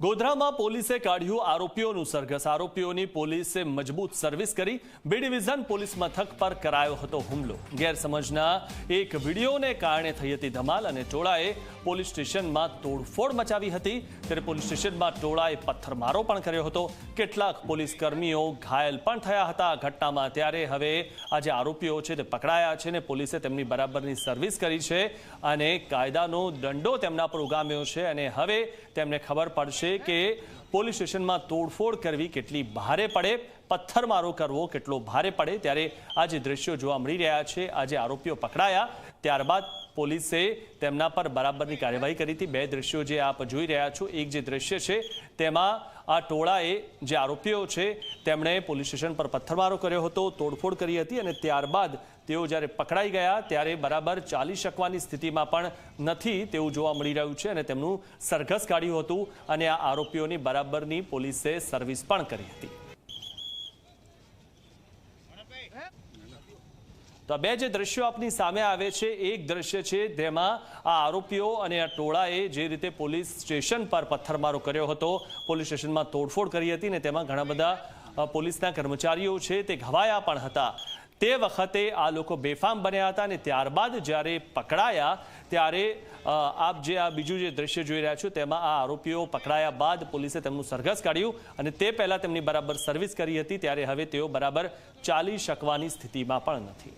ગોધરામાં પોલીસે કાઢ્યું આરોપીઓનું સરઘસ. આરોપીઓની પોલીસે મજબૂત સર્વિસ કરી. બી ડિવિઝન પોલીસ મથક પર કરાયો હતો હુમલો. ગેરસમજના એક વિડીયોને કારણે થઈ હતી ધમાલ અને ટોળાએ પોલીસ સ્ટેશનમાં તોડફોડ મચાવી હતી. ત્યારે પોલીસ સ્ટેશનમાં ટોળાએ પથ્થરમારો પણ કર્યો હતો. કેટલાક પોલીસ કર્મીઓ ઘાયલ પણ થયા હતા ઘટનામાં. ત્યારે હવે આ જે આરોપીઓ છે તે પકડાયા છે ને પોલીસે તેમની બરાબરની સર્વિસ કરી છે અને કાયદાનો દંડો તેમના પર ઉગામ્યો છે અને હવે તેમને ખબર પડશે કે પોલીસ સ્ટેશનમાં તોડફોડ કરવી કેટલી ભારે પડે પથ્થરમારો કરવો કેટલો ભારે પડે ત્યારે આ જે દ્રશ્યો જોવા મળી રહ્યા છે આજે આરોપીઓ પકડાયા, ત્યારબાદ પોલીસે તેમના પર બરાબરની કાર્યવાહી કરી હતી. બે દ્રશ્યો જે આપ જોઈ રહ્યા છો, એક જે દ્રશ્ય છે, તેમાં આ ટોળાએ જે આરોપીઓ છે, તેમણે પોલીસ સ્ટેશન પર પથ્થરમારો કર્યો હતો, તોડફોડ કરી હતી અને ત્યારબાદ તેઓ જ્યારે પકડાઈ ગયા, ત્યારે બરાબર ચાલી શકવાની સ્થિતિમાં પણ નથી તેવું જોવા મળી રહ્યું છે અને તેમનું સરઘસ કાઢ્યું હતું અને આ આરોપીઓની બરાબરની પોલીસે સર્વિસ પણ કરી હતી. તો બે જે દ્રશ્યો આપની સામે આવે છે, એક દ્રશ્ય છે તેમાં આ આરોપીઓ અને આ ટોળાએ જે રીતે પોલીસ સ્ટેશન પર પથ્થરમારો કર્યો હતો. પોલીસ સ્ટેશનમાં તોડફોડ કરી હતી ને તેમાં ઘણા બધા પોલીસના કર્મચારીઓ છે, તે ઘવાયા પણ હતા. તે વખતે આ લોકો બેફામ બન્યા હતા અને ત્યારબાદ જ્યારે પકડાયા, ત્યારે આપ જે આ બીજું જે દ્રશ્ય જોઈ રહ્યા છો તેમાં આ આરોપીઓ પકડાયા બાદ પોલીસે તેમનું સરઘસ કાઢ્યું અને તે પહેલાં તેમની બરાબર સર્વિસ કરી હતી, ત્યારે હવે તેઓ બરાબર ચાલી શકવાની સ્થિતિમાં પણ નથી.